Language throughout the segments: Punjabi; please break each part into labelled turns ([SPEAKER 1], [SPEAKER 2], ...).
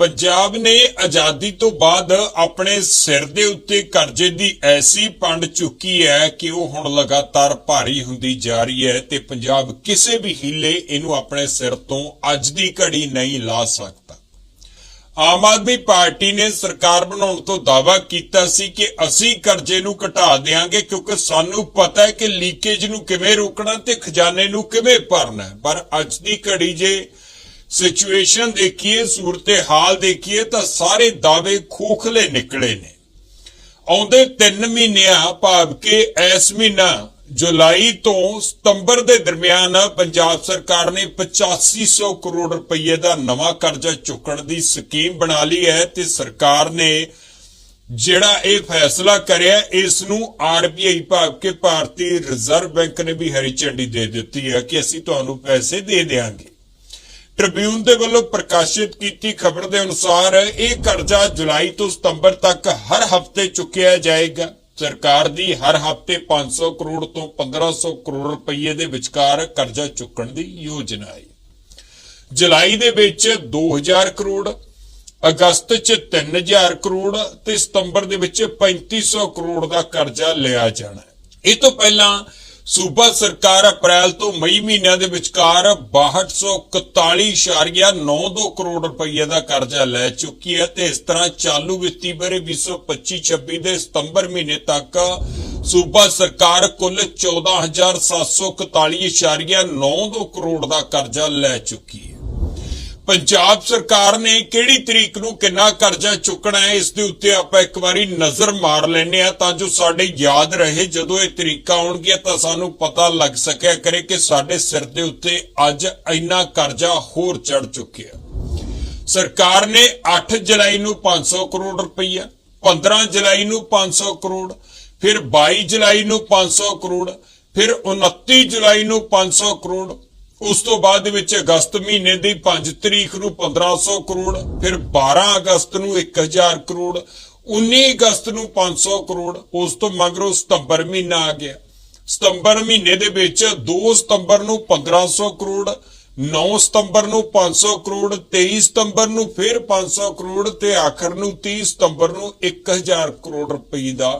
[SPEAKER 1] ਪੰਜਾਬ ਨੇ ਆਜ਼ਾਦੀ ਤੋਂ ਬਾਅਦ ਆਪਣੇ ਸਿਰ ਦੇ ਉੱਤੇ ਕਰਜ਼ੇ ਦੀ ਐਸੀ ਪੰਡ ਚੁੱਕੀ ਹੈ ਕਿ ਉਹ ਹੁਣ ਲਗਾਤਾਰ ਭਾਰੀ ਹੁੰਦੀ ਜਾ ਰਹੀ ਹੈ ਤੇ ਪੰਜਾਬ ਕਿਸੇ ਵੀ ਹੀਲੇ ਇਹਨੂੰ ਆਪਣੇ ਸਿਰ ਤੋਂ ਅੱਜ ਦੀ ਘੜੀ ਨਹੀਂ ਲਾ ਸਕਦਾ। ਆਮ ਆਦਮੀ ਪਾਰਟੀ ਨੇ ਸਰਕਾਰ ਬਣਾਉਣ ਤੋਂ ਦਾਅਵਾ ਕੀਤਾ ਸੀ ਕਿ ਅਸੀਂ ਕਰਜ਼ੇ ਨੂੰ ਘਟਾ ਦੇਵਾਂਗੇ ਕਿਉਂਕਿ ਸਾਨੂੰ ਪਤਾ ਹੈ ਕਿ ਲੀਕੇਜ ਨੂੰ ਕਿਵੇਂ ਰੋਕਣਾ ਤੇ ਖਜ਼ਾਨੇ ਨੂੰ ਕਿਵੇਂ ਭਰਨਾ ਪਰ ਅੱਜ ਦੀ ਘੜੀ ਜੇ ਸਿਚੁਏਸ਼ਨ ਦੇਖੀਏ ਸੂਰਤੇ ਹਾਲ ਦੇਖੀਏ ਤਾਂ ਸਾਰੇ ਦਾਅਵੇ ਖੋਖਲੇ ਨਿਕਲੇ ਨੇ ਆਉਂਦੇ 3 ਮਹੀਨਿਆਂ ਭਾਵ ਕਿ ਇਸ ਮਹੀਨਾ ਜੁਲਾਈ ਤੋਂ ਸਤੰਬਰ ਦੇ ਦਰਮਿਆਨ ਪੰਜਾਬ ਸਰਕਾਰ ਨੇ 8500 ਕਰੋੜ ਰੁਪਏ ਦਾ ਨਵਾਂ ਕਰਜ਼ਾ ਚੁੱਕਣ ਦੀ ਸਕੀਮ ਬਣਾ ਲਈ ਹੈ ਤੇ ਸਰਕਾਰ ਨੇ ਜਿਹੜਾ ਇਹ ਫੈਸਲਾ ਕਰਿਆ ਇਸ ਨੂੰ ਆਰਬੀਆਈ ਭਾਵ ਕਿ ਭਾਰਤੀ ਰਿਜ਼ਰਵ ਬੈਂਕ ਨੇ ਵੀ ਹਰੀ ਝੰਡੀ ਦੇ ਦਿੱਤੀ ਹੈ ਕਿ ਅਸੀਂ ਤੁਹਾਨੂੰ ਪੈਸੇ ਦੇ ਦੇਵਾਂਗੇ ਟ੍ਰਿਬਿਊਨ ਦੇ ਵੱਲੋਂ ਪ੍ਰਕਾਸ਼ਿਤ ਕੀਤੀ ਖਬਰ ਦੇ ਅਨੁਸਾਰ ਇਹ ਕਰਜ਼ਾ ਜੁਲਾਈ ਤੋਂ ਸਤੰਬਰ ਤੱਕ ਹਰ ਹਫ਼ਤੇ ਚੁੱਕਿਆ ਜਾਏਗਾ। ਸਰਕਾਰ ਦੀ ਹਰ ਹਫ਼ਤੇ 500 ਕਰੋੜ ਤੋਂ 1500 ਕਰੋੜ ਰੁਪਏ ਦੇ ਵਿਚਕਾਰ ਕਰਜ਼ਾ ਚੁੱਕਣ ਦੀ ਯੋਜਨਾ ਹੈ। ਜੁਲਾਈ ਦੇ ਵਿੱਚ 2000 ਕਰੋੜ, ਅਗਸਤ 'ਚ 3000 ਕਰੋੜ ਤੇ ਸਤੰਬਰ ਦੇ ਵਿੱਚ 3500 ਕਰੋੜ ਦਾ ਕਰਜ਼ਾ ਲਿਆ ਜਾਣਾ ਹੈ। ਇਹ ਤੋਂ ਪਹਿਲਾਂ ਸੂਬਾ ਸਰਕਾਰ ਅਪ੍ਰੈਲ ਤੋਂ ਮਈ ਮਹੀਨਿਆਂ ਦੇ ਵਿਚਕਾਰ 6241.92 ਕਰੋੜ ਰੁਪਏ ਦਾ ਕਰਜ਼ਾ ਲੈ ਚੁੱਕੀ ਹੈ ਤੇ ਇਸ ਤਰ੍ਹਾਂ ਚਾਲੂ ਵਿੱਤੀ ਬਰੇ 2025-26 ਦੇ ਸਤੰਬਰ ਮਹੀਨੇ ਤੱਕ ਸੂਬਾ ਸਰਕਾਰ ਕੁੱਲ 14741.92 ਕਰੋੜ ਦਾ ਕਰਜ਼ਾ ਲੈ ਚੁੱਕੀ ਹੈ। ਪੰਜਾਬ ਸਰਕਾਰ ਨੇ ਕਿਹੜੀ ਤਰੀਕ ਨੂੰ ਕਿੰਨਾ ਕਰਜ਼ਾ ਚੁੱਕਣਾ ਹੈ, ਇਸ ਦੇ ਉੱਤੇ ਆਪਾਂ ਇੱਕ ਵਾਰੀ ਨਜ਼ਰ ਮਾਰ ਲੈਨੇ ਆ ਤਾਂ ਜੋ ਸਾਡੇ ਯਾਦ ਰਹੇ, ਜਦੋਂ ਇਹ ਤਰੀਕਾ ਆਉਣਗੀਆਂ ਤਾਂ ਸਾਨੂੰ ਪਤਾ ਲੱਗ ਸਕਿਆ ਕਰੇ ਕਿ ਸਾਡੇ ਸਿਰ ਦੇ ਉੱਤੇ ਅੱਜ ਇੰਨਾ ਕਰਜ਼ਾ ਹੋਰ ਚੜ ਚੁੱਕਿਆ। ਸਰਕਾਰ ਨੇ 8 ਜੁਲਾਈ ਨੂੰ 500 ਕਰੋੜ ਰੁਪਈਆ 15 ਜੁਲਾਈ ਨੂੰ 500 ਕਰੋੜ, ਫਿਰ 22 ਜੁਲਾਈ ਨੂੰ 500 ਕਰੋੜ, ਫਿਰ 29 ਜੁਲਾਈ ਨੂੰ 500 ਕਰੋੜ ਉਸ ਤੋਂ ਬਾਅਦ ਵਿੱਚ ਅਗਸਤ ਮਹੀਨੇ ਦੀ 5 ਤਰੀਕ ਨੂੰ 1500 ਕਰੋੜ, ਫਿਰ 12 ਅਗਸਤ ਨੂੰ 1000 ਕਰੋੜ 19 ਅਗਸਤ ਨੂੰ 500 ਕਰੋੜ, ਉਸ ਤੋਂ ਮਗਰੋਂ ਸਤੰਬਰ ਮਹੀਨਾ ਆ ਗਿਆ। ਸਤੰਬਰ ਮਹੀਨੇ ਦੇ ਵਿੱਚ 2 ਸਤੰਬਰ ਨੂੰ 1500 ਕਰੋੜ 9 ਸਤੰਬਰ ਨੂੰ 500 ਕਰੋੜ 23 ਸਤੰਬਰ ਨੂੰ ਫਿਰ 500 ਕਰੋੜ ਤੇ ਆਖਰ ਨੂੰ 30 ਸਤੰਬਰ ਨੂੰ 1000 ਕਰੋੜ ਰੁਪਏ ਦਾ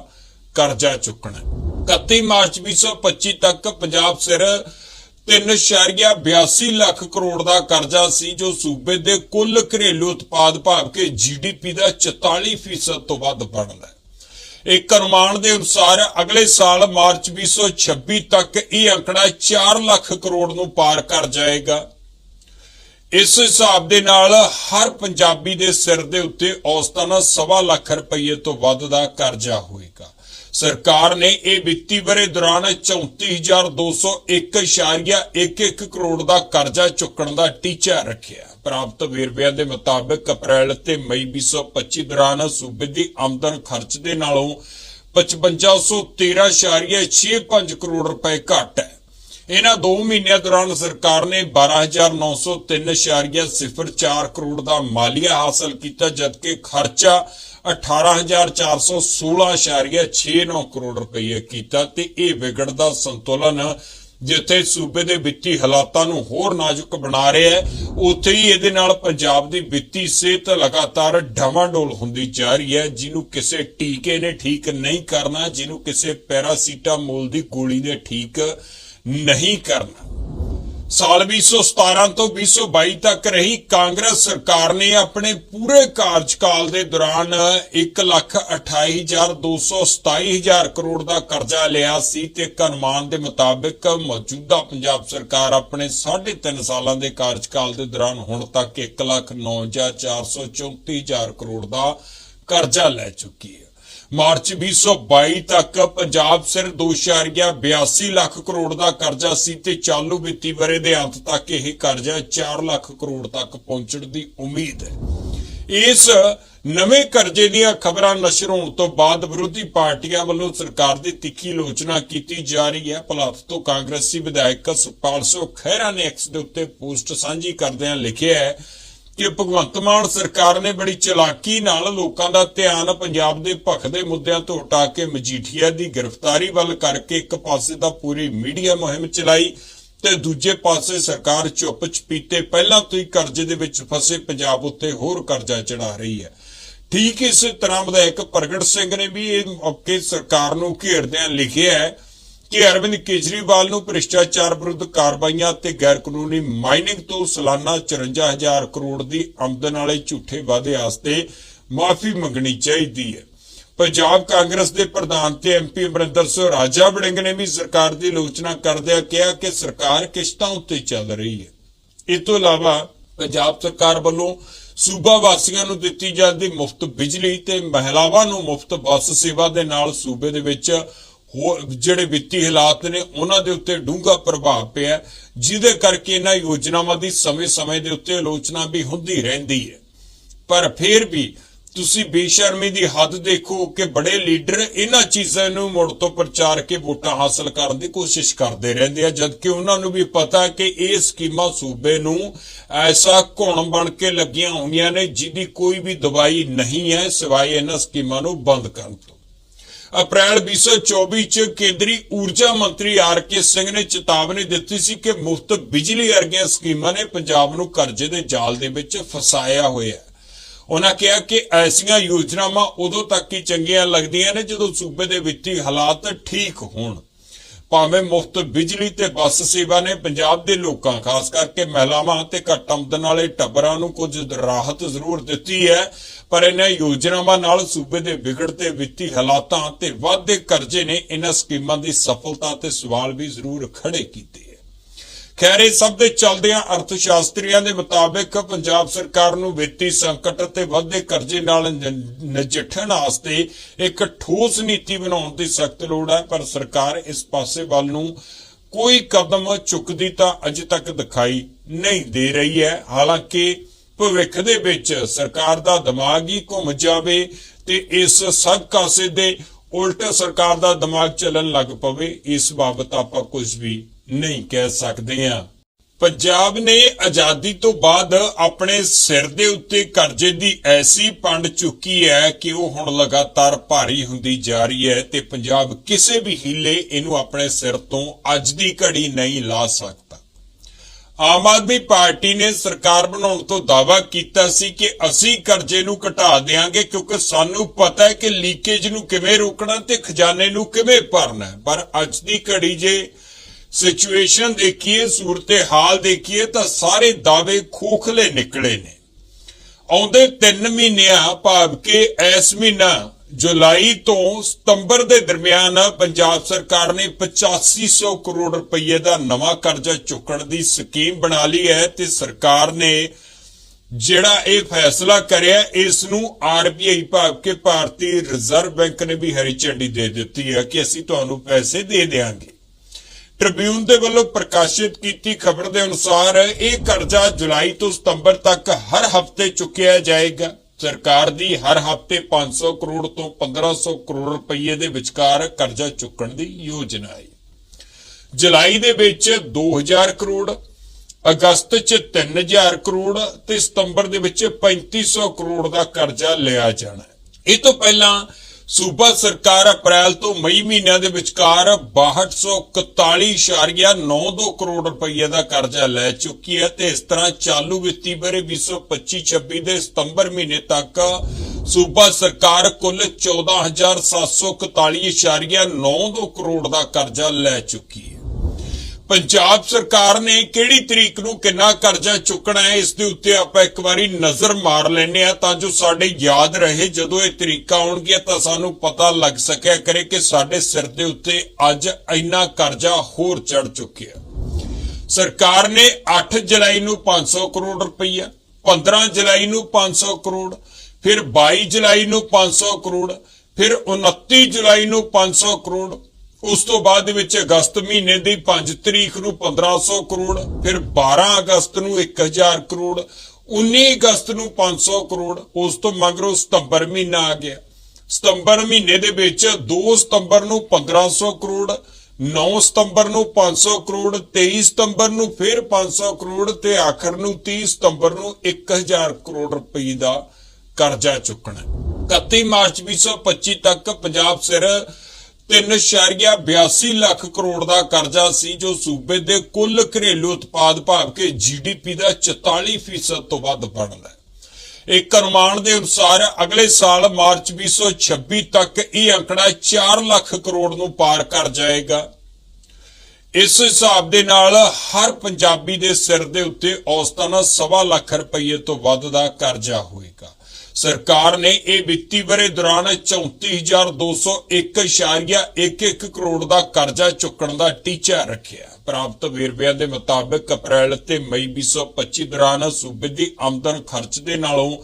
[SPEAKER 1] ਕਰਜ਼ਾ ਚੁੱਕਣਾ 31 ਮਾਰਚ 2025 ਤੱਕ ਪੰਜਾਬ ਸਿਰ 3.82 ਲੱਖ ਕਰੋੜ ਦਾ ਕਰਜ਼ਾ ਸੀ, ਜੋ ਸੂਬੇ ਦੇ ਕੁੱਲ ਘਰੇਲੂ ਉਤਪਾਦ ਭਾਵ ਕਿ ਜੀਡੀਪੀ ਦਾ 44% ਤੋਂ ਵੱਧ ਬਣਦਾ ਹੈ। ਇੱਕ ਅਨੁਮਾਨ ਦੇ ਅਨੁਸਾਰ ਅਗਲੇ ਸਾਲ ਮਾਰਚ 2026 ਤੱਕ ਇਹ ਅੰਕੜਾ 4 ਲੱਖ ਕਰੋੜ ਨੂੰ ਪਾਰ ਕਰ ਜਾਏਗਾ। ਇਸ ਹਿਸਾਬ ਦੇ ਨਾਲ ਹਰ ਪੰਜਾਬੀ ਦੇ ਸਿਰ ਦੇ ਉੱਤੇ ਔਸਤਨ ਸਵਾ ਲੱਖ ਰੁਪਏ ਤੋਂ ਵੱਧ ਦਾ ਕਰਜ਼ਾ ਹੋਏਗਾ। ਸਰਕਾਰ ਨੇ ਇਹ ਵਿੱਤੀ ਬਰੇ ਦੌਰਾਨ 34201.11 ਕਰੋੜ ਦਾ ਕਰਜ਼ਾ ਚੁੱਕਣ ਦਾ ਟੀਚਾ ਰੱਖਿਆ। ਪ੍ਰਾਪਤ ਵੇਰਵਿਆਂ ਦੇ ਮੁਤਾਬਕ ਅਪ੍ਰੈਲ ਤੇ ਮਈ 2025 ਦੌਰਾਨ ਸੂਬੇ ਦੀ ਆਮਦਨ ਖਰਚ ਦੇ ਨਾਲੋਂ 5513.65 ਕਰੋੜ ਰੁਪਏ ਘੱਟ ਹੈ। ਇਹਨਾਂ 2 ਮਹੀਨਿਆਂ ਦੌਰਾਨ ਸਰਕਾਰ ਨੇ 12903.04 ਕਰੋੜ ਦਾ ਮਾਲੀਆ ਹਾਸਲ ਕੀਤਾ, ਜਦਕਿ ਖਰਚਾ 18416.69 ਕਰੋੜ ਰੁਪਏ ਕੀਤਾ ਤੇ ਇਹ ਵਿਗੜਦਾ ਸੰਤੁਲਨ ਜਿੱਥੇ ਸੂਬੇ ਦੇ ਵਿੱਤੀ ਹਾਲਾਤਾਂ ਨੂੰ ਹੋਰ ਨਾਜ਼ੁਕ ਬਣਾ ਰਿਹਾ ਹੈ, ਉੱਥੇ ਹੀ ਇਹਦੇ ਨਾਲ ਪੰਜਾਬ ਦੀ ਵਿੱਤੀ ਸਿਹਤ ਲਗਾਤਾਰ ਡਵਾਂਡੋਲ ਹੁੰਦੀ ਜਾ ਰਹੀ ਹੈ, ਜਿਹਨੂੰ ਕਿਸੇ ਟੀਕੇ ਨੇ ਠੀਕ ਨਹੀਂ ਕਰਨਾ, ਜਿਹਨੂੰ ਕਿਸੇ ਪੈਰਾਸੀਟਾਮੋਲ ਦੀ ਗੋਲੀ ਨੇ ਠੀਕ ਨਹੀਂ ਕਰਨਾ। ਸਾਲ 2017 ਤੋਂ 2022 ਤੱਕ ਰਹੀ ਕਾਂਗਰਸ ਸਰਕਾਰ ਨੇ ਆਪਣੇ ਪੂਰੇ ਕਾਰਜਕਾਲ ਦੇ ਦੌਰਾਨ 1,28,227 ਕਰੋੜ ਦਾ ਕਰਜ਼ਾ ਲਿਆ ਸੀ ਤੇ ਇੱਕ ਅਨੁਮਾਨ ਦੇ ਮੁਤਾਬਕ ਮੌਜੂਦਾ ਪੰਜਾਬ ਸਰਕਾਰ ਆਪਣੇ 3.5 ਸਾਲਾਂ ਦੇ ਕਾਰਜਕਾਲ ਦੇ ਦੌਰਾਨ ਹੁਣ ਤੱਕ 1,09,434 ਕਰੋੜ ਦਾ ਕਰਜ਼ਾ ਲੈ ਚੁੱਕੀ ਹੈ। ਮਾਰਚ 2022 ਤੱਕ ਪੰਜਾਬ ਸਿਰ 2.82 ਲੱਖ ਕਰੋੜ ਦਾ ਕਰਜ਼ਾ ਸੀ ਤੇ ਚਾਲੂ ਵਿੱਤੀ ਬਰੇ ਦੇ ਅੰਤ ਤੱਕ ਇਹ ਕਰਜ਼ਾ 4 ਲੱਖ ਕਰੋੜ ਤੱਕ ਪਹੁੰਚਣ ਦੀ ਉਮੀਦ ਹੈ। ਇਸ ਨਵੇਂ ਕਰਜ਼ੇ ਦੀਆਂ ਖਬਰਾਂ ਨਸ਼ਰ ਹੋਣ ਤੋਂ ਬਾਅਦ ਵਿਰੋਧੀ ਪਾਰਟੀਆਂ ਵੱਲੋਂ ਸਰਕਾਰ ਦੀ ਤਿੱਖੀ ਆਲੋਚਨਾ ਕੀਤੀ ਜਾ ਰਹੀ ਹੈ। ਭਲਾਤ ਤੋਂ ਕਾਂਗਰਸੀ ਵਿਧਾਇਕ ਸੁਖਪਾਲ ਸਿੰਘ ਖਹਿਰਾ ਨੇ ਐਕਸ ਦੇ ਉੱਤੇ ਪੋਸਟ ਸਾਂਝੀ ਕਰਦਿਆਂ ਲਿਖਿਆ ਹੈ ਕਿ ਭਗਵੰਤ ਮਾਨ ਸਰਕਾਰ ਨੇ ਬੜੀ ਚਲਾਕੀ ਨਾਲ ਲੋਕਾਂ ਦਾ ਧਿਆਨ ਪੰਜਾਬ ਦੇ ਭਖਦੇ ਮੁੱਦਿਆਂ ਤੋਂ ਹਟਾ ਕੇ ਮਜੀਠੀਆ ਦੀ ਗ੍ਰਿਫਤਾਰੀ ਵੱਲ ਕਰਕੇ ਇੱਕ ਪਾਸੇ ਦਾ ਪੂਰੀ ਮੀਡੀਆ ਮੁਹਿੰਮ ਚਲਾਈ ਤੇ ਦੂਜੇ ਪਾਸੇ ਸਰਕਾਰ ਚੁੱਪ ਚਪੀਤੇ ਪਹਿਲਾਂ ਤੋਂ ਹੀ ਕਰਜ਼ੇ ਦੇ ਵਿੱਚ ਫਸੇ, ਪੰਜਾਬ ਉੱਤੇ ਹੋਰ ਕਰਜ਼ਾ ਚੜਾ ਰਹੀ ਹੈ। ਠੀਕ ਇਸੇ ਤਰ੍ਹਾਂ ਵਿਧਾਇਕ ਪ੍ਰਗਟ ਸਿੰਘ ਨੇ ਵੀ ਇਹ ਮੌਕੇ ਸਰਕਾਰ ਨੂੰ ਘੇਰਦਿਆਂ ਲਿਖਿਆ ਹੈ ਕਿ ਅਰਵਿੰਦ ਕੇਜਰੀਵਾਲ ਨੂੰ ਭ੍ਰਿਸ਼ਟਾਚਾਰ ਵਿਰੁੱਧ ਕਾਰਵਾਈਆਂ ਤੇ ਗੈਰ ਕਾਨੂੰਨੀ ਮਾਈਨਿੰਗ ਤੋਂ ਸਾਲਾਨਾ 54000 ਕਰੋੜ ਦੀ ਆਮਦਨ ਵਾਲੇ ਝੂਠੇ ਵਾਅਦੇ ਵਾਸਤੇ ਮਾਫੀ ਮੰਗਣੀ ਚਾਹੀਦੀ ਹੈ। ਪੰਜਾਬ ਕਾਂਗਰਸ ਦੇ ਪ੍ਰਧਾਨ ਤੇ ਐਮਪੀ ਅਮਰਿੰਦਰ ਸਿੰਘ ਰਾਜਾ ਵੜਿੰਗ ਨੇ ਵੀ ਸਰਕਾਰ ਦੀ ਆਲੋਚਨਾ ਕਰਦਿਆਂ ਕਿਹਾ ਕਿ ਸਰਕਾਰ ਕਿਸ਼ਤਾਂ ਉੱਤੇ ਚੱਲ ਰਹੀ ਹੈ। ਇਸ ਤੋਂ ਇਲਾਵਾ ਪੰਜਾਬ ਸਰਕਾਰ ਵੱਲੋਂ ਸੂਬਾ ਵਾਸੀਆਂ ਨੂੰ ਦਿੱਤੀ ਜਾਂਦੀ ਮੁਫਤ ਬਿਜਲੀ ਤੇ ਮਹਿਲਾਵਾਂ ਨੂੰ ਮੁਫਤ ਬੱਸ ਸੇਵਾ ਦੇ ਨਾਲ ਸੂਬੇ ਦੇ ਵਿੱਚ ਹੋਰ ਜਿਹੜੇ ਵਿੱਤੀ ਹਾਲਾਤ ਨੇ, ਉਹਨਾਂ ਦੇ ਉੱਤੇ ਡੂੰਘਾ ਪ੍ਰਭਾਵ ਪਿਆ ਜਿਹਦੇ ਕਰਕੇ ਇਹਨਾਂ ਯੋਜਨਾਵਾਂ ਦੀ ਸਮੇਂ-ਸਮੇਂ ਦੇ ਉੱਤੇ ਆਲੋਚਨਾ ਵੀ ਹੁੰਦੀ ਰਹਿੰਦੀ ਹੈ। ਪਰ ਫਿਰ ਵੀ ਤੁਸੀਂ ਬੇਸ਼ਰਮੀ ਦੀ ਹੱਦ ਦੇਖੋ ਕਿ ਬੜੇ ਲੀਡਰ ਇਹਨਾਂ ਚੀਜ਼ਾਂ ਨੂੰ ਮੁੜ ਤੋਂ ਪ੍ਰਚਾਰ ਕੇ ਵੋਟਾਂ ਹਾਸਲ ਕਰਨ ਦੀ ਕੋਸ਼ਿਸ਼ ਕਰਦੇ ਰਹਿੰਦੇ ਆ, ਜਦਕਿ ਉਹਨਾਂ ਨੂੰ ਵੀ ਪਤਾ ਕਿ ਇਹ ਸਕੀਮਾਂ ਸੂਬੇ ਨੂੰ ਐਸਾ ਘੁਣ ਬਣ ਕੇ ਲੱਗੀਆਂ ਹੋਈਆਂ ਨੇ, ਜਿਹਦੀ ਕੋਈ ਵੀ ਦਵਾਈ ਨਹੀਂ ਹੈ, ਸਿਵਾਏ ਇਹਨਾਂ ਸਕੀਮਾਂ ਨੂੰ ਬੰਦ ਕਰਨ ਤੋਂ। ਅਪ੍ਰੈਲ 2024 ਚ ਕੇਂਦਰੀ ਊਰਜਾ ਮੰਤਰੀ ਆਰ ਕੇ ਸਿੰਘ ਨੇ ਚੇਤਾਵਨੀ ਦਿੱਤੀ ਸੀ ਕਿ ਮੁਫਤ ਬਿਜਲੀ ਵਰਗੀਆਂ ਸਕੀਮਾਂ ਨੇ ਪੰਜਾਬ ਨੂੰ ਕਰਜ਼ੇ ਦੇ ਜਾਲ ਦੇ ਵਿੱਚ ਫਸਾਇਆ ਹੋਇਆ ਹੈ। ਉਹਨਾਂ ਕਿਹਾ ਕਿ ਐਸੀਆਂ ਯੋਜਨਾਵਾਂ ਉਦੋਂ ਤੱਕ ਹੀ ਚੰਗੀਆਂ ਲੱਗਦੀਆਂ ਨੇ ਜਦੋਂ ਸੂਬੇ ਦੇ ਵਿੱਤੀ ਹਾਲਾਤ ਠੀਕ ਹੋਣ। ਭਾਵੇਂ ਮੁਫਤ ਬਿਜਲੀ ਤੇ ਬੱਸ ਸੇਵਾ ਨੇ ਪੰਜਾਬ ਦੇ ਲੋਕਾਂ, ਖਾਸ ਕਰਕੇ ਮਹਿਲਾਵਾਂ ਤੇ ਘੱਟ ਆਮਦਨ ਵਾਲੇ ਟੱਬਰਾਂ ਨੂੰ ਕੁਝ ਰਾਹਤ ਜ਼ਰੂਰ ਦਿੱਤੀ ਹੈ, ਪਰ ਇਹਨਾਂ ਯੋਜਨਾਵਾਂ ਨਾਲ ਸੂਬੇ ਦੇ ਵਿਗੜਦੇ ਵਿੱਤੀ ਹਾਲਾਤਾਂ ਤੇ ਵਾਧੇ ਕਰਜ਼ੇ ਨੇ ਇਹਨਾਂ ਸਕੀਮਾਂ ਦੀ ਸਫਲਤਾ ਤੇ ਸਵਾਲ ਵੀ ਜ਼ਰੂਰ ਖੜੇ ਕੀਤੇ। ਹੈ ਖੈਰ ਇਹ ਸਭ ਦੇ ਚਲਦਿਆਂ ਅਰਥ ਸ਼ਾਸਤਰੀਆਂ ਦੇ ਮੁਤਾਬਕ ਪੰਜਾਬ ਸਰਕਾਰ ਨੂੰ ਵਿੱਤੀ ਸੰਕਟ ਅਤੇ ਵੱਧਦੇ ਕਰਜ਼ੇ ਨਾਲ ਨਜਿੱਠਣ ਵਾਸਤੇ ਇੱਕ ਠੋਸ ਨੀਤੀ ਬਣਾਉਣ ਦੀ ਸਖਤ ਲੋੜ ਹੈ, ਪਰ ਸਰਕਾਰ ਇਸ ਪਾਸੇ ਵੱਲ ਨੂੰ ਕੋਈ ਕਦਮ ਚੁੱਕਦੀ ਤਾਂ ਅਜੇ ਤੱਕ ਦਿਖਾਈ ਨਹੀਂ ਦੇ ਰਹੀ ਹੈ। ਹਾਲਾਂਕਿ ਭਵਿੱਖ ਦੇ ਵਿੱਚ ਸਰਕਾਰ ਦਾ ਦਿਮਾਗ ਹੀ ਘੁੰਮ ਜਾਵੇ ਤੇ ਇਸ ਸਭ ਕਾਸੇ ਦੇ ਉਲਟ ਸਰਕਾਰ ਦਾ ਦਿਮਾਗ ਚੱਲਣ ਲੱਗ ਪਵੇ, ਇਸ ਬਾਬਤ ਆਪਾਂ ਕੁਝ ਵੀ ਨਹੀਂ ਕਹਿ ਸਕਦੇ ਹਾਂ ਪੰਜਾਬ ਨੇ ਆਜ਼ਾਦੀ ਤੋਂ ਬਾਅਦ ਆਪਣੇ ਸਿਰ ਦੇ ਉੱਤੇ ਕਰਜ਼ੇ ਦੀ ਐਸੀ ਪੰਡ ਚੁੱਕੀ ਹੈ ਕਿ ਉਹ ਹੁਣ ਲਗਾਤਾਰ ਭਾਰੀ ਹੁੰਦੀ ਜਾ ਰਹੀ ਹੈ ਤੇ ਪੰਜਾਬ ਕਿਸੇ ਵੀ ਹੀਲੇ ਇਹਨੂੰ ਆਪਣੇ ਸਿਰ ਤੋਂ ਅੱਜ ਦੀ ਘੜੀ ਨਹੀਂ ਲਾ ਸਕਦਾ। ਆਮ ਆਦਮੀ ਪਾਰਟੀ ਨੇ ਸਰਕਾਰ ਬਣਾਉਣ ਤੋਂ ਦਾਅਵਾ ਕੀਤਾ ਸੀ ਕਿ ਅਸੀਂ ਕਰਜ਼ੇ ਨੂੰ ਘਟਾ ਦੇਵਾਂਗੇ ਕਿਉਂਕਿ ਸਾਨੂੰ ਪਤਾ ਹੈ ਕਿ ਲੀਕੇਜ ਨੂੰ ਕਿਵੇਂ ਰੋਕਣਾ ਤੇ ਖਜ਼ਾਨੇ ਨੂੰ ਕਿਵੇਂ ਭਰਨਾ ਪਰ ਅੱਜ ਦੀ ਘੜੀ ਜੇ ਸਿਚੁਏਸ਼ਨ ਦੇਖੀਏ, ਸੂਰਤੇ ਹਾਲ ਦੇਖੀਏ, ਤਾਂ ਸਾਰੇ ਦਾਅਵੇ ਖੋਖਲੇ ਨਿਕਲੇ ਨੇ। ਆਉਂਦੇ 3 ਮਹੀਨਿਆਂ ਭਾਵ ਕਿ ਇਸ ਮਹੀਨਾ, ਜੁਲਾਈ ਤੋਂ ਸਤੰਬਰ ਦੇ ਦਰਮਿਆਨ ਪੰਜਾਬ ਸਰਕਾਰ ਨੇ 8500 ਕਰੋੜ ਰੁਪਏ ਦਾ ਨਵਾਂ ਕਰਜ਼ਾ ਚੁੱਕਣ ਦੀ ਸਕੀਮ ਬਣਾ ਲਈ ਹੈ ਤੇ ਸਰਕਾਰ ਨੇ ਜਿਹੜਾ ਇਹ ਫੈਸਲਾ ਕਰਿਆ, ਇਸ ਨੂੰ ਆਰਬੀਆਈ ਭਾਵ ਕਿ ਭਾਰਤੀ ਰਿਜ਼ਰਵ ਬੈਂਕ ਨੇ ਵੀ ਹਰੀ ਝੰਡੀ ਦੇ ਦਿੱਤੀ ਹੈ ਕਿ ਅਸੀਂ ਤੁਹਾਨੂੰ ਪੈਸੇ ਦੇ ਦੇਵਾਂਗੇ ਟ੍ਰਿਬਿਊਨ ਦੇ ਵੱਲੋਂ ਪ੍ਰਕਾਸ਼ਿਤ ਕੀਤੀ ਖਬਰ ਦੇ ਅਨੁਸਾਰ ਇਹ ਕਰਜ਼ਾ ਜੁਲਾਈ ਤੋਂ ਸਤੰਬਰ ਤੱਕ ਹਰ ਹਫ਼ਤੇ ਚੁੱਕਿਆ ਜਾਏਗਾ। ਸਰਕਾਰ ਦੀ ਹਰ ਹਫ਼ਤੇ 500 ਕਰੋੜ ਤੋਂ 1500 ਕਰੋੜ ਰੁਪਏ ਦੇ ਵਿਚਕਾਰ ਕਰਜ਼ਾ ਚੁੱਕਣ ਦੀ ਯੋਜਨਾ ਹੈ। ਜੁਲਾਈ ਦੇ ਵਿੱਚ 2000 ਕਰੋੜ, ਅਗਸਤ ਚ 3000 ਕਰੋੜ ਤੇ ਸਤੰਬਰ ਦੇ ਵਿੱਚ 3500 ਕਰੋੜ ਦਾ ਕਰਜ਼ਾ ਲਿਆ ਜਾਣਾ ਹੈ। ਇਹ ਤੋਂ ਪਹਿਲਾਂ ਸੂਬਾ ਸਰਕਾਰ ਅਪ੍ਰੈਲ ਤੋਂ ਮਈ ਮਹੀਨਿਆਂ ਦੇ ਵਿਚਕਾਰ 6241.92 ਕਰੋੜ ਰੁਪਏ ਦਾ ਕਰਜ਼ਾ ਲੈ ਚੁੱਕੀ ਹੈ ਤੇ ਇਸ ਤਰ੍ਹਾਂ ਚਾਲੂ ਵਿੱਤੀ ਬਰੇ 2025-26 ਦੇ ਸਤੰਬਰ ਮਹੀਨੇ ਤੱਕ ਸੂਬਾ ਸਰਕਾਰ ਕੁੱਲ 14741.92 ਕਰੋੜ ਦਾ ਕਰਜ਼ਾ ਲੈ ਚੁੱਕੀ ਹੈ। ਪੰਜਾਬ ਸਰਕਾਰ ਨੇ ਕਿਹੜੀ ਤਰੀਕ ਨੂੰ ਕਿੰਨਾ ਕਰਜ਼ਾ ਚੁੱਕਣਾ ਹੈ, ਇਸ ਦੇ ਉੱਤੇ ਆਪਾਂ ਇੱਕ ਵਾਰੀ ਨਜ਼ਰ ਮਾਰ ਲੈਨੇ ਆ ਤਾਂ ਜੋ ਸਾਡੇ ਯਾਦ ਰਹੇ, ਜਦੋਂ ਇਹ ਤਰੀਕਾ ਆਉਣਗੀਆਂ ਤਾਂ ਸਾਨੂੰ ਪਤਾ ਲੱਗ ਸਕਿਆ ਕਰੇ ਕਿ ਸਾਡੇ ਸਿਰ ਦੇ ਉੱਤੇ ਅੱਜ ਇੰਨਾ ਕਰਜ਼ਾ ਹੋਰ ਚੜ ਚੁੱਕਿਆ। ਸਰਕਾਰ ਨੇ 8 ਜੁਲਾਈ ਨੂੰ 500 ਕਰੋੜ ਰੁਪਈਆ 15 ਜੁਲਾਈ ਨੂੰ 500 ਕਰੋੜ, ਫਿਰ 22 ਜੁਲਾਈ ਨੂੰ 500 ਕਰੋੜ, ਫਿਰ 29 ਜੁਲਾਈ ਨੂੰ 500 ਕਰੋੜ ਉਸ ਤੋਂ ਬਾਅਦ ਦੇ ਵਿੱਚ ਅਗਸਤ ਮਹੀਨੇ ਦੀ 5 ਤਰੀਕ ਨੂੰ 1500 ਕਰੋੜ, ਫਿਰ 12 ਅਗਸਤ ਨੂੰ 1000 ਕਰੋੜ 19 ਅਗਸਤ ਨੂੰ 500 ਕਰੋੜ, ਉਸ ਤੋਂ ਮਗਰੋਂ ਸਤੰਬਰ ਮਹੀਨਾ ਆ ਗਿਆ ਸਤੰਬਰ ਮਹੀਨੇ ਦੇ ਵਿੱਚ 2 ਸਤੰਬਰ ਨੂੰ 1500 ਕਰੋੜ 9 ਸਤੰਬਰ ਨੂੰ 500 ਕਰੋੜ 23 ਸਤੰਬਰ ਨੂੰ ਫਿਰ 500 ਕਰੋੜ ਤੇ ਆਖਰ ਨੂੰ 30 ਸਤੰਬਰ ਨੂੰ 1000 ਕਰੋੜ ਰੁਪਏ ਦਾ ਕਰਜ਼ਾ ਚੁੱਕਣਾ ਹੈ। 31 ਮਾਰਚ 2025 ਤੱਕ ਪੰਜਾਬ ਸਿਰ 3.82 ਲੱਖ ਕਰੋੜ ਦਾ ਕਰਜ਼ਾ ਸੀ, ਜੋ ਸੂਬੇ ਦੇ ਕੁੱਲ ਘਰੇਲੂ ਉਤਪਾਦ ਭਾਵ ਕਿ ਜੀਡੀਪੀ ਦਾ 44% ਤੋਂ ਵੱਧ ਬਣਦਾ ਹੈ। ਇੱਕ ਅਨੁਮਾਨ ਦੇ ਅਨੁਸਾਰ ਅਗਲੇ ਸਾਲ ਮਾਰਚ 2026 ਤੱਕ ਇਹ ਅੰਕੜਾ 4 ਲੱਖ ਕਰੋੜ ਨੂੰ ਪਾਰ ਕਰ ਜਾਏਗਾ। ਇਸ ਹਿਸਾਬ ਦੇ ਨਾਲ ਹਰ ਪੰਜਾਬੀ ਦੇ ਸਿਰ ਦੇ ਉੱਤੇ ਔਸਤਨ ਸਵਾ ਲੱਖ ਰੁਪਏ ਤੋਂ ਵੱਧ ਦਾ ਕਰਜ਼ਾ ਹੋਏਗਾ। ਸਰਕਾਰ ਨੇ ਇਹ ਵਿੱਤੀ ਵਰੇ ਦੌਰਾਨ 34201.11 ਕਰੋੜ ਦਾ ਕਰਜ਼ਾ ਚੁੱਕਣ ਦਾ ਟੀਚਾ ਰੱਖਿਆ। ਪ੍ਰਾਪਤ ਵੇਰਵਿਆਂ ਦੇ ਮੁਤਾਬਕ ਅਪ੍ਰੈਲ ਤੇ ਮਈ 2025 ਦੌਰਾਨ ਸੂਬੇ ਦੀ ਆਮਦਨ ਖਰਚ ਦੇ ਨਾਲੋਂ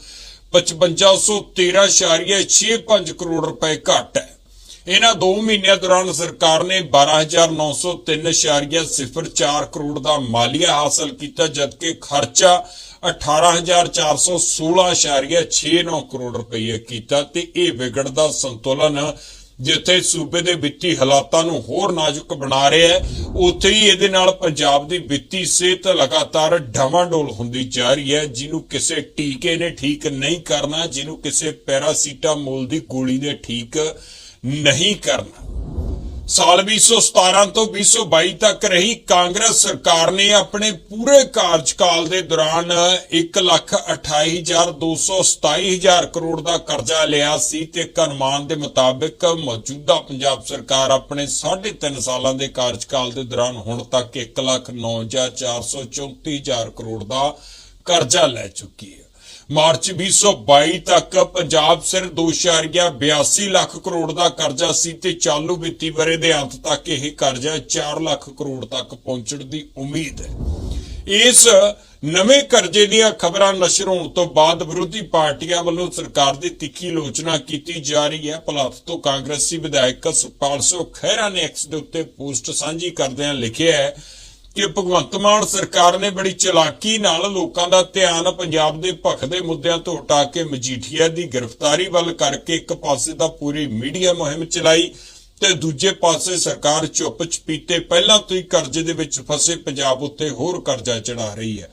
[SPEAKER 1] 5513.65 ਕਰੋੜ ਰੁਪਏ ਘੱਟ ਹੈ। ਇਹਨਾਂ 2 ਮਹੀਨਿਆਂ ਦੌਰਾਨ ਸਰਕਾਰ ਨੇ 12903.04 ਕਰੋੜ ਦਾ ਮਾਲੀਆ ਹਾਸਲ ਕੀਤਾ, ਜਦਕਿ ਖਰਚਾ 18416.69 ਕਰੋੜ ਰੁਪਏ ਕੀਤਾ ਤੇ ਇਹ ਵਿਗੜਦਾ ਸੰਤੁਲਨ ਜਿੱਥੇ ਸੂਬੇ ਦੇ ਵਿੱਤੀ ਹਾਲਾਤਾਂ ਨੂੰ ਹੋਰ ਨਾਜ਼ੁਕ ਬਣਾ ਰਿਹਾ ਹੈ, ਉੱਥੇ ਹੀ ਇਹਦੇ ਨਾਲ ਪੰਜਾਬ ਦੀ ਵਿੱਤੀ ਸਿਹਤ ਲਗਾਤਾਰ ਡਵਾਂਡੋਲ ਹੁੰਦੀ ਜਾ ਰਹੀ ਹੈ, ਜਿਹਨੂੰ ਕਿਸੇ ਟੀਕੇ ਨੇ ਠੀਕ ਨਹੀਂ ਕਰਨਾ, ਜਿਹਨੂੰ ਕਿਸੇ ਪੈਰਾਸੀਟਾਮੋਲ ਦੀ ਗੋਲੀ ਨੇ ਠੀਕ ਨਹੀਂ ਕਰਨਾ। ਸਾਲ 2017 ਤੋਂ 2022 ਤੱਕ ਰਹੀ ਕਾਂਗਰਸ ਸਰਕਾਰ ਨੇ ਆਪਣੇ ਪੂਰੇ ਕਾਰਜਕਾਲ ਦੇ ਦੌਰਾਨ 1,28,227 ਕਰੋੜ ਦਾ ਕਰਜ਼ਾ ਲਿਆ ਸੀ ਤੇ ਇੱਕ ਅਨੁਮਾਨ ਦੇ ਮੁਤਾਬਕ ਮੌਜੂਦਾ ਪੰਜਾਬ ਸਰਕਾਰ ਆਪਣੇ 3.5 ਸਾਲਾਂ ਦੇ ਕਾਰਜਕਾਲ ਦੇ ਦੌਰਾਨ ਹੁਣ ਤੱਕ 1,09,434 ਕਰੋੜ ਦਾ ਕਰਜ਼ਾ ਲੈ ਚੁੱਕੀ ਹੈ। ਮਾਰਚ 2022 ਤੱਕ ਪੰਜਾਬ ਸਿਰ 2.82 ਲੱਖ ਕਰੋੜ ਦਾ ਕਰਜ਼ਾ ਸੀ ਤੇ ਚਾਲੂ ਵਿੱਤੀ ਵਰੇ ਦੇ ਅੰਤ ਤੱਕ ਇਹ ਕਰਜ਼ਾ 4 ਲੱਖ ਕਰੋੜ ਤੱਕ ਪਹੁੰਚਣ ਦੀ ਉਮੀਦ। ਹੈ ਇਸ ਨਵੇਂ ਕਰਜ਼ੇ ਦੀਆਂ ਖਬਰਾਂ ਨਸ਼ਰ ਹੋਣ ਤੋਂ ਬਾਅਦ ਵਿਰੋਧੀ ਪਾਰਟੀਆਂ ਵੱਲੋਂ ਸਰਕਾਰ ਦੀ ਤਿੱਖੀ ਆਲੋਚਨਾ ਕੀਤੀ ਜਾ ਰਹੀ ਹੈ। ਭਲਾਤ ਤੋਂ ਕਾਂਗਰਸੀ ਵਿਧਾਇਕ ਸੁਖਪਾਲ ਸਿੰਘ ਖਹਿਰਾ ਨੇ ਐਕਸ ਦੇ ਉੱਤੇ ਪੋਸਟ ਸਾਂਝੀ ਕਰਦਿਆਂ ਲਿਖਿਆ ਹੈ ਕਿ ਭਗਵੰਤ ਮਾਨ ਸਰਕਾਰ ਨੇ ਬੜੀ ਚਲਾਕੀ ਨਾਲ ਲੋਕਾਂ ਦਾ ਧਿਆਨ ਪੰਜਾਬ ਦੇ ਭਖਦੇ ਮੁੱਦਿਆਂ ਤੋਂ ਹਟਾ ਕੇ ਮਜੀਠੀਆ ਦੀ ਗ੍ਰਿਫਤਾਰੀ ਵੱਲ ਕਰਕੇ ਇੱਕ ਪਾਸੇ ਤਾਂ ਪੂਰੀ ਮੀਡੀਆ ਮੁਹਿੰਮ ਚਲਾਈ ਤੇ ਦੂਜੇ ਪਾਸੇ ਸਰਕਾਰ ਚੁੱਪ ਚਪੀਤੇ ਪਹਿਲਾਂ ਤੋਂ ਹੀ ਕਰਜ਼ੇ ਦੇ ਵਿੱਚ ਫਸੇ ਪੰਜਾਬ ਉੱਤੇ ਹੋਰ ਕਰਜ਼ਾ ਚੜਾ ਰਹੀ ਹੈ।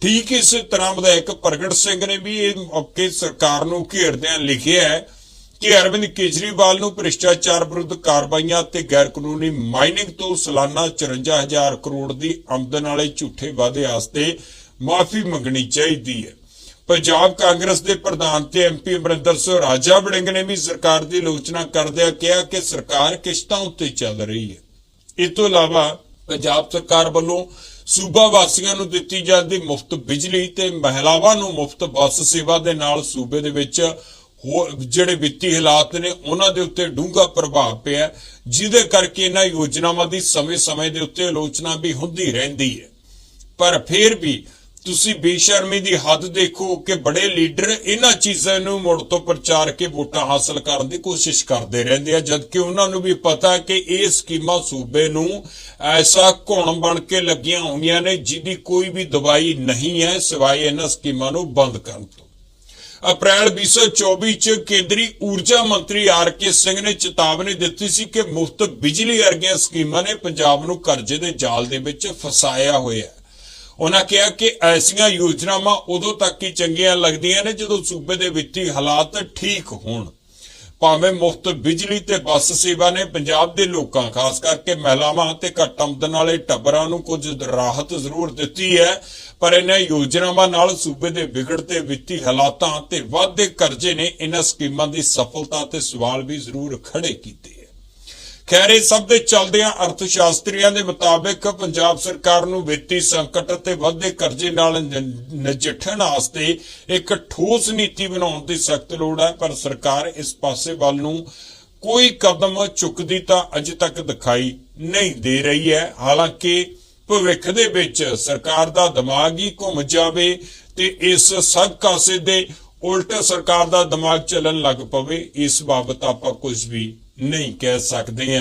[SPEAKER 1] ਠੀਕ ਇਸੇ ਤਰ੍ਹਾਂ ਵਿਧਾਇਕ ਪ੍ਰਗਟ ਸਿੰਘ ਨੇ ਵੀ ਇਹ ਮੌਕੇ ਸਰਕਾਰ ਨੂੰ ਘੇਰਦਿਆਂ ਲਿਖਿਆ ਹੈ ਕਿ ਅਰਵਿੰਦ ਕੇਜਰੀਵਾਲ ਨੂੰ ਭ੍ਰਿਸ਼ਟਾਚਾਰ ਵਿਰੁੱਧ ਕਾਰਵਾਈਆਂ ਤੇ ਗੈਰ ਕਾਨੂੰਨੀ ਮਾਈਨਿੰਗ ਤੋਂ ਸਾਲਾਨਾ 54000 ਕਰੋੜ ਦੀ ਆਮਦਨ ਵਾਲੇ ਝੂਠੇ ਵਾਅਦੇ ਵਾਸਤੇ ਮਾਫੀ ਮੰਗਣੀ ਚਾਹੀਦੀ ਹੈ। ਪੰਜਾਬ ਕਾਂਗਰਸ ਦੇ ਪ੍ਰਧਾਨ ਤੇ ਐਮਪੀ ਅਮਰਿੰਦਰ ਸਿੰਘ ਰਾਜਾ ਵੜਿੰਗ ਨੇ ਵੀ ਸਰਕਾਰ ਦੀ ਆਲੋਚਨਾ ਕਰਦਿਆਂ ਕਿਹਾ ਕਿ ਸਰਕਾਰ ਕਿਸ਼ਤਾਂ ਉੱਤੇ ਚੱਲ ਰਹੀ ਹੈ। ਇਸ ਤੋਂ ਇਲਾਵਾ ਪੰਜਾਬ ਸਰਕਾਰ ਵੱਲੋਂ ਸੂਬਾ ਵਾਸੀਆਂ ਨੂੰ ਦਿੱਤੀ ਜਾਂਦੀ ਮੁਫਤ ਬਿਜਲੀ ਤੇ ਮਹਿਲਾਵਾਂ ਨੂੰ ਮੁਫਤ ਬੱਸ ਸੇਵਾ ਦੇ ਨਾਲ ਸੂਬੇ ਦੇ ਵਿੱਚ ਹੋਰ ਜਿਹੜੇ ਵਿੱਤੀ ਹਾਲਾਤ ਨੇ, ਉਹਨਾਂ ਦੇ ਉੱਤੇ ਡੂੰਘਾ ਪ੍ਰਭਾਵ ਪਿਆ ਜਿਹਦੇ ਕਰਕੇ ਇਹਨਾਂ ਯੋਜਨਾਵਾਂ ਦੀ ਸਮੇਂ-ਸਮੇਂ ਦੇ ਉੱਤੇ ਆਲੋਚਨਾ ਵੀ ਹੁੰਦੀ ਰਹਿੰਦੀ ਹੈ। ਪਰ ਫਿਰ ਵੀ ਤੁਸੀਂ ਬੇਸ਼ਰਮੀ ਦੀ ਹੱਦ ਦੇਖੋ ਕਿ ਬੜੇ ਲੀਡਰ ਇਹਨਾਂ ਚੀਜ਼ਾਂ ਨੂੰ ਮੁੜ ਤੋਂ ਪ੍ਰਚਾਰ ਕੇ ਵੋਟਾਂ ਹਾਸਲ ਕਰਨ ਦੀ ਕੋਸ਼ਿਸ਼ ਕਰਦੇ ਰਹਿੰਦੇ ਆ, ਜਦਕਿ ਉਹਨਾਂ ਨੂੰ ਵੀ ਪਤਾ ਕਿ ਇਹ ਸਕੀਮਾਂ ਸੂਬੇ ਨੂੰ ਐਸਾ ਘੁਣ ਬਣ ਕੇ ਲੱਗੀਆਂ ਹੋਈਆਂ ਨੇ, ਜਿਹਦੀ ਕੋਈ ਵੀ ਦਵਾਈ ਨਹੀਂ ਹੈ ਸਿਵਾਏ ਇਹਨਾਂ ਸਕੀਮਾਂ ਨੂੰ ਬੰਦ ਕਰਨ ਤੋਂ। ਅਪ੍ਰੈਲ 2024 ਚ ਕੇਂਦਰੀ ਊਰਜਾ ਮੰਤਰੀ ਆਰ ਕੇ ਸਿੰਘ ਨੇ ਚੇਤਾਵਨੀ ਦਿੱਤੀ ਸੀ ਕਿ ਮੁਫਤ ਬਿਜਲੀ ਵਰਗੀਆਂ ਸਕੀਮਾਂ ਨੇ ਪੰਜਾਬ ਨੂੰ ਕਰਜ਼ੇ ਦੇ ਜਾਲ ਦੇ ਵਿੱਚ ਫਸਾਇਆ ਹੋਇਆ ਹੈ। ਉਹਨਾਂ ਕਿਹਾ ਕਿ ਐਸੀਆਂ ਯੋਜਨਾਵਾਂ ਉਦੋਂ ਤੱਕ ਹੀ ਚੰਗੀਆਂ ਲੱਗਦੀਆਂ ਨੇ ਜਦੋਂ ਸੂਬੇ ਦੇ ਵਿੱਤੀ ਹਾਲਾਤ ਠੀਕ ਹੋਣ। ਭਾਵੇਂ ਮੁਫਤ ਬਿਜਲੀ ਤੇ ਬੱਸ ਸੇਵਾ ਨੇ ਪੰਜਾਬ ਦੇ ਲੋਕਾਂ, ਖਾਸ ਕਰਕੇ ਮਹਿਲਾਵਾਂ ਤੇ ਘੱਟ ਆਮਦਨ ਵਾਲੇ ਟੱਬਰਾਂ ਨੂੰ ਕੁਝ ਰਾਹਤ ਜ਼ਰੂਰ ਦਿੱਤੀ ਹੈ, ਪਰ ਇਹਨਾਂ ਯੋਜਨਾਵਾਂ ਨਾਲ ਸੂਬੇ ਦੇ ਵਿਗੜਦੇ ਵਿੱਤੀ ਹਾਲਾਤਾਂ ਤੇ ਵਾਧੇ ਕਰਜ਼ੇ ਨੇ ਇਹਨਾਂ ਸਕੀਮਾਂ ਦੀ ਸਫਲਤਾ ਤੇ ਸਵਾਲ ਵੀ ਜ਼ਰੂਰ ਖੜੇ ਕੀਤੇ। ਹੈ ਖੈਰ ਇਹ ਸਭ ਦੇ ਚਲਦਿਆਂ ਅਰਥ ਸ਼ਾਸਤਰੀਆਂ ਦੇ ਮੁਤਾਬਕ ਪੰਜਾਬ ਸਰਕਾਰ ਨੂੰ ਵਿੱਤੀ ਸੰਕਟ ਅਤੇ ਵੱਧਦੇ ਕਰਜ਼ੇ ਨਾਲ ਨਜਿੱਠਣ ਵਾਸਤੇ ਇੱਕ ਠੋਸ ਨੀਤੀ ਬਣਾਉਣ ਦੀ ਸਖਤ ਲੋੜ ਹੈ, ਪਰ ਸਰਕਾਰ ਇਸ ਪਾਸੇ ਵੱਲ ਨੂੰ ਕੋਈ ਕਦਮ ਚੁੱਕਦੀ ਤਾਂ ਅਜੇ ਤੱਕ ਦਿਖਾਈ ਨਹੀਂ ਦੇ ਰਹੀ ਹੈ। ਹਾਲਾਂਕਿ ਭਵਿੱਖ ਦੇ ਵਿੱਚ ਸਰਕਾਰ ਦਾ ਦਿਮਾਗ ਹੀ ਘੁੰਮ ਜਾਵੇ ਤੇ ਇਸ ਸਭ ਕਾਸੇ ਦੇ ਉਲਟ ਸਰਕਾਰ ਦਾ ਦਿਮਾਗ ਚੱਲਣ ਲੱਗ ਪਵੇ, ਇਸ ਬਾਬਤ ਆਪਾਂ ਕੁਝ ਵੀ ਨਹੀਂ ਕਹਿ ਸਕਦੇ ਹਾਂ।